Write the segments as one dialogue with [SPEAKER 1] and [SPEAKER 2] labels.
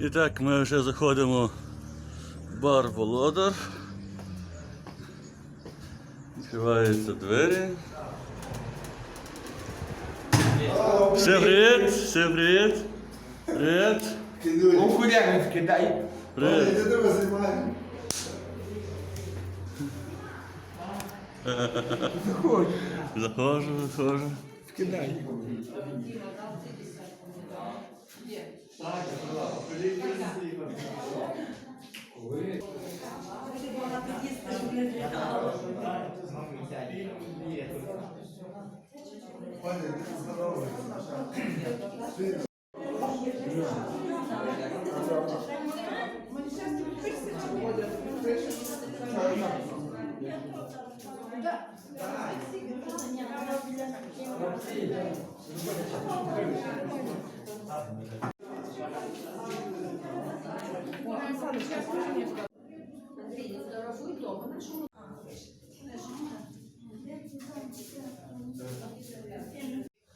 [SPEAKER 1] І так, ми вже заходимо в бар Володар. Відкриваються двері. Всім привіт! Всім привіт! Привіт!
[SPEAKER 2] Окуляри скидай.
[SPEAKER 1] Привіт!
[SPEAKER 3] Я тебе знімаю.
[SPEAKER 2] Заходь,
[SPEAKER 1] Заходжу, заходжу.
[SPEAKER 2] скидай.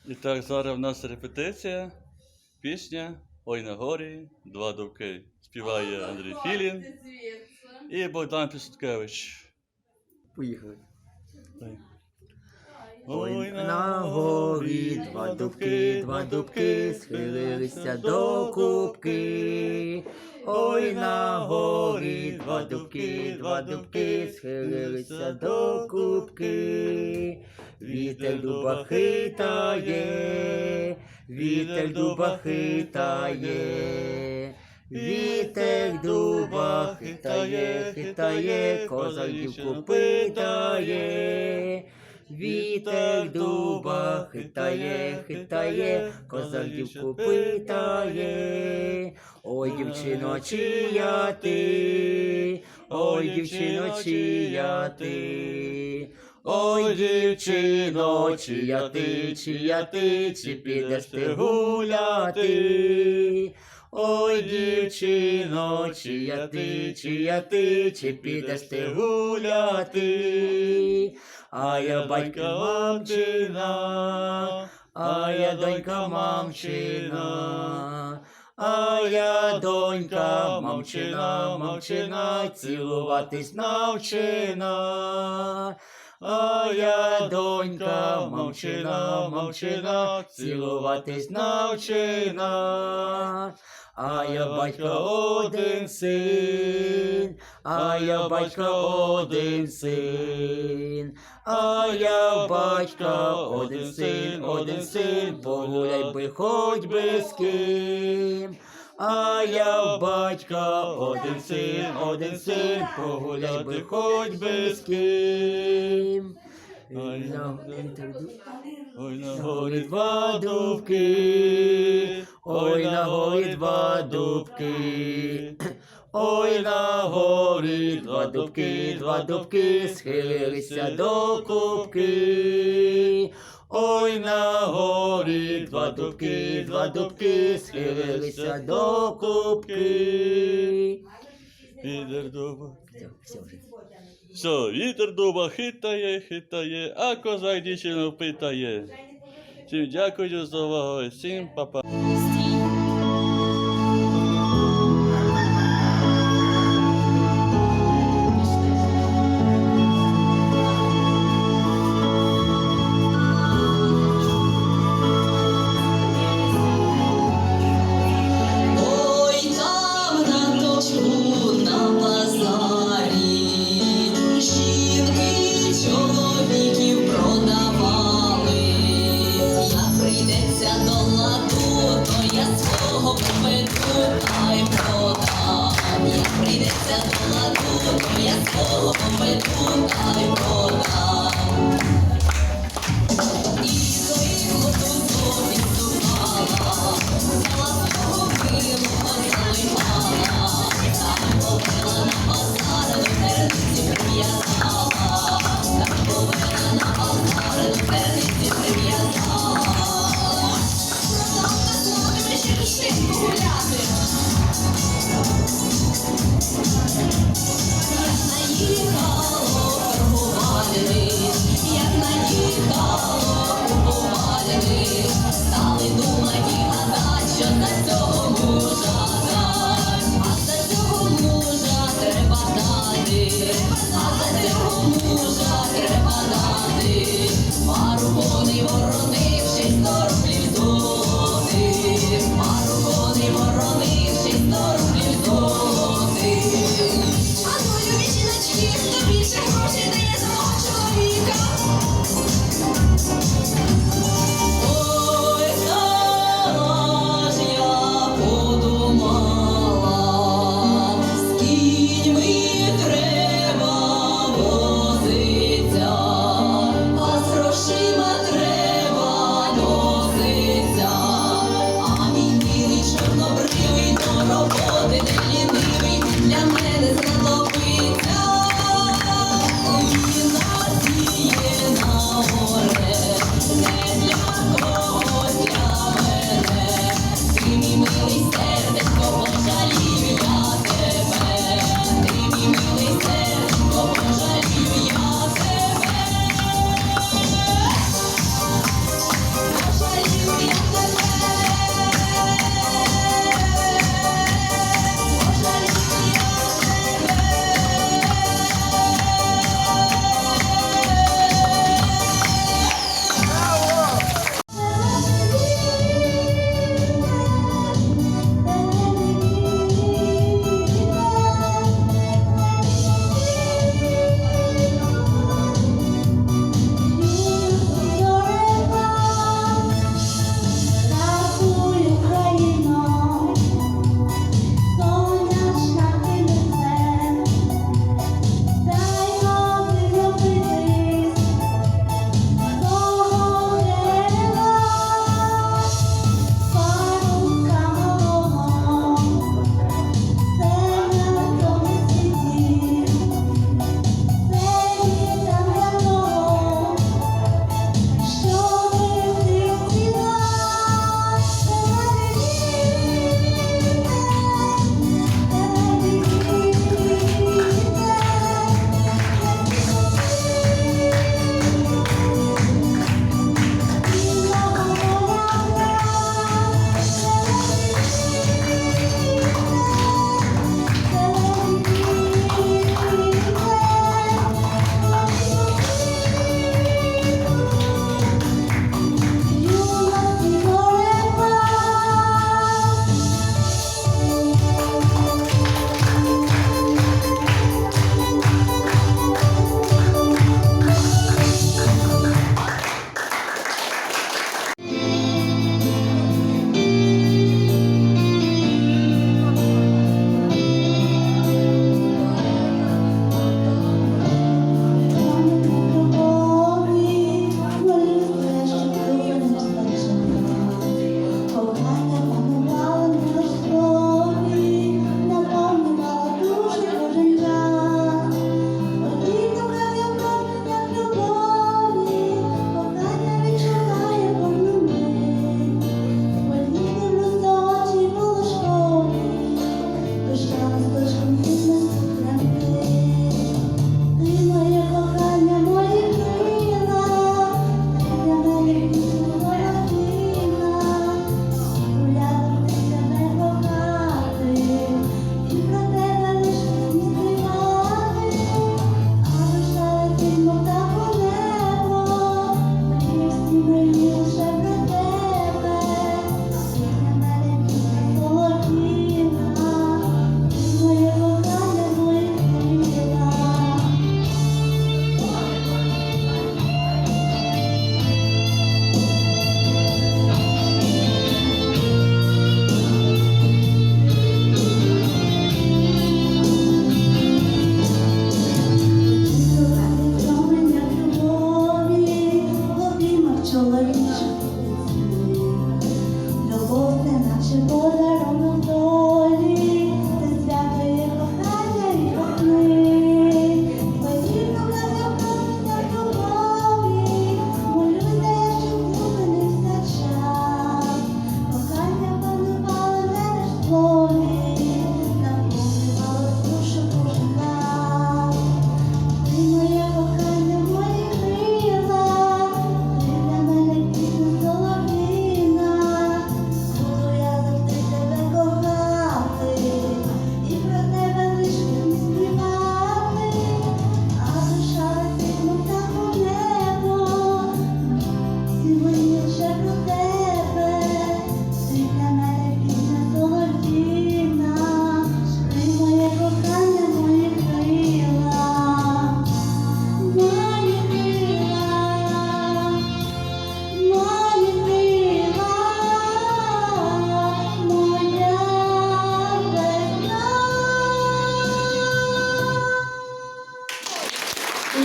[SPEAKER 1] І так, зараз в нас репетиція. Пісня Ой на горі, два довки. Співає Андрій Філін і Богдан Пісуткевич.
[SPEAKER 2] Поїхали.
[SPEAKER 1] Ой
[SPEAKER 2] на горі два дубки, два дубки, схилилися до кубки. Ой, на горі два дубки, два дубки, схилилися до кубки. Вітер дуба хитає, вітер дуба хитає. Вітер дуба хитає, хитає, коза дівку питає. Вітер дуба хитає, хитає, коза дівку питає. Ой, дівчино, чия ти, ой, дівчино, чия ти. Ой, дівчино, чия ти, чия ти, чи підеш ти гуляти? Ой, дівчино, чия ти, чия ти, чи підеш ти гуляти? А я батька мамчина, а я донька мамчина, а я донька мовчина, мовчина, цілуватись навчина. А я донька мовчина, мовчина, цілуватись навчена. А я батька один син, а я батька один син, а я батька один син, один син, погуляй би хоч би з ким. А я батька один син, один син, погуляй би хоч би з ким.
[SPEAKER 1] Ой,
[SPEAKER 2] На- Горі два дубки, ой на горі два дубки, ой на горі два дубки, два дубки, схилилися до кубки. Ой на горі два дубки, два дубки, схилилися до кубки.
[SPEAKER 1] Вітер дуба.
[SPEAKER 2] Все, все вже.
[SPEAKER 1] Все, вітер дуба хитає, хитає, а коза й дівчину питає. Всім дякую за увагу, всім па-па.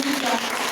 [SPEAKER 4] Gracias.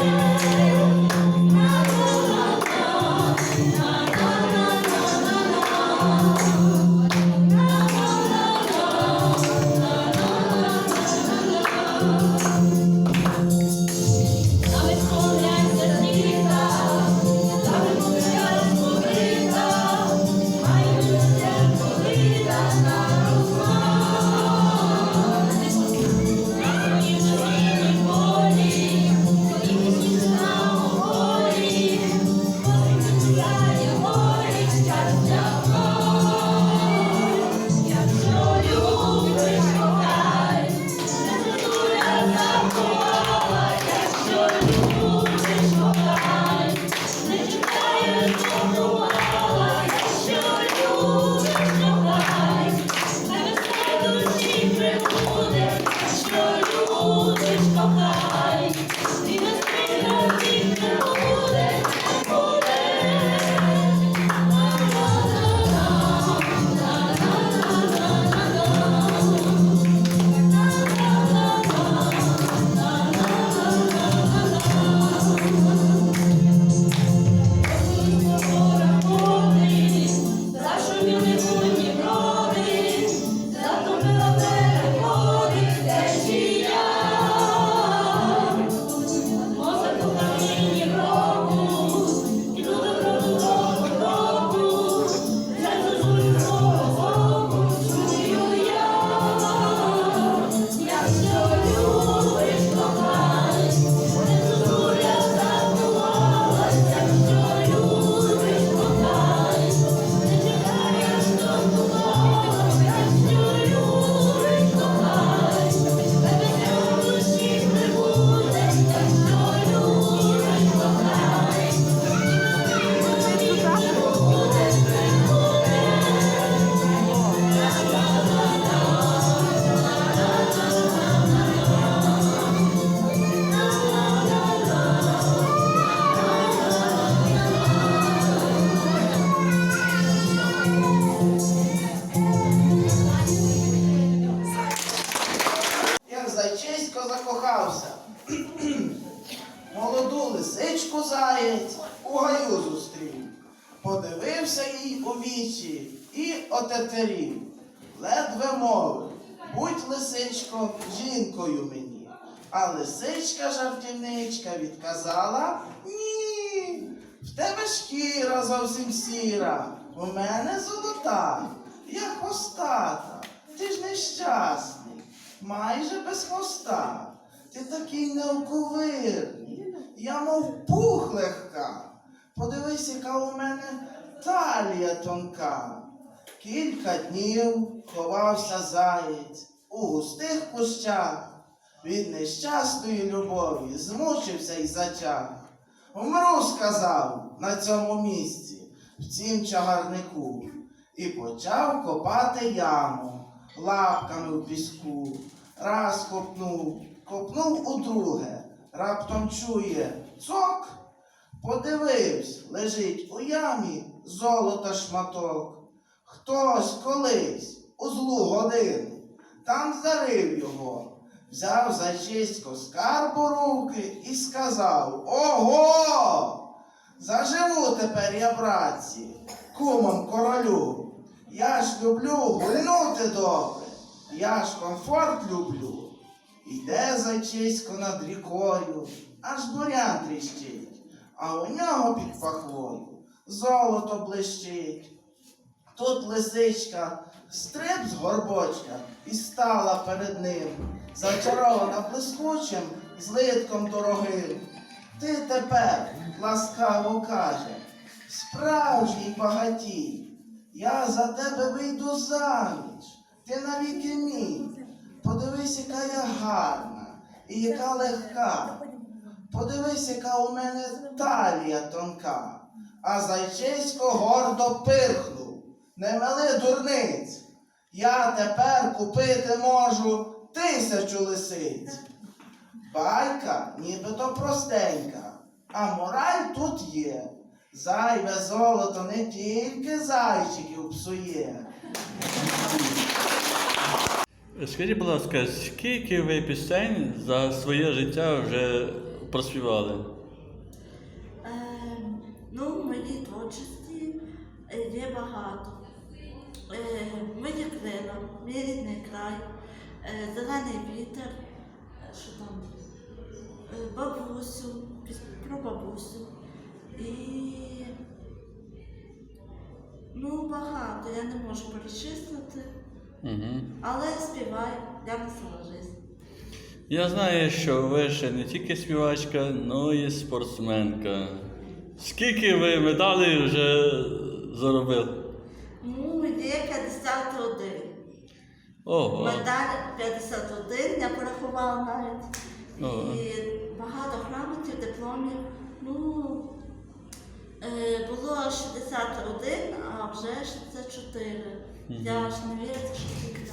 [SPEAKER 5] Thank
[SPEAKER 6] you. Такий неоковирний, я мов пух легка. Подивись, яка у мене талія тонка. Кілька днів ховався заєць у густих кущах. Від нещасної любові змучився й затяг. Умру, сказав, на цьому місці, в цім чагарнику, і почав копати яму лапками в піску. Раз копнув, копнув удруге, раптом чує цок. Подивився, лежить у ямі золота шматок. Хтось колись у злу годину там зарив його, взяв за чистко скарбу руки і сказав Ого! Заживу тепер я, братці, кумом королю. Я ж люблю гульнути добре, я ж комфорт люблю. Йде зайчисько над рікою, аж бурян тріщить, а у нього під пахвою золото блищить. Тут лисичка стриб з горбочка і стала перед ним, зачарована блискучим злитком дорогим. Ти тепер ласкаво каже, справжній багатій, я за тебе вийду заміж, ти навіки мій. Подивись, яка я гарна і яка легка. Подивись, яка у мене талія тонка, а зайчисько гордо пирхнув. Не мели дурниць. Я тепер купити можу тисячу лисиць. Байка нібито простенька, а мораль тут є. Зайве золото не тільки зайчиків псує.
[SPEAKER 1] Скажіть, будь ласка, скільки ви пісень за своє життя вже проспівали?
[SPEAKER 7] Е, ну, в моїй творчості е, є багато. Е, мої крила, мій рідний край, е, зелений вітер, е, що там, е, бабусю, про бабусю. І ну, багато, я не можу перечислити,
[SPEAKER 1] Угу.
[SPEAKER 7] але співаю, я насолоджуюсь.
[SPEAKER 1] Я знаю, що ви ще не тільки співачка, але й спортсменка. Скільки ви медалей вже заробили?
[SPEAKER 7] Ну, є 51.
[SPEAKER 1] Ого.
[SPEAKER 7] Медаль 51, я порахувала навіть.
[SPEAKER 1] Ого.
[SPEAKER 7] І багато грамотів, дипломів. Ну, е, було 61, а вже 64. Я ж не вірю, що набрала.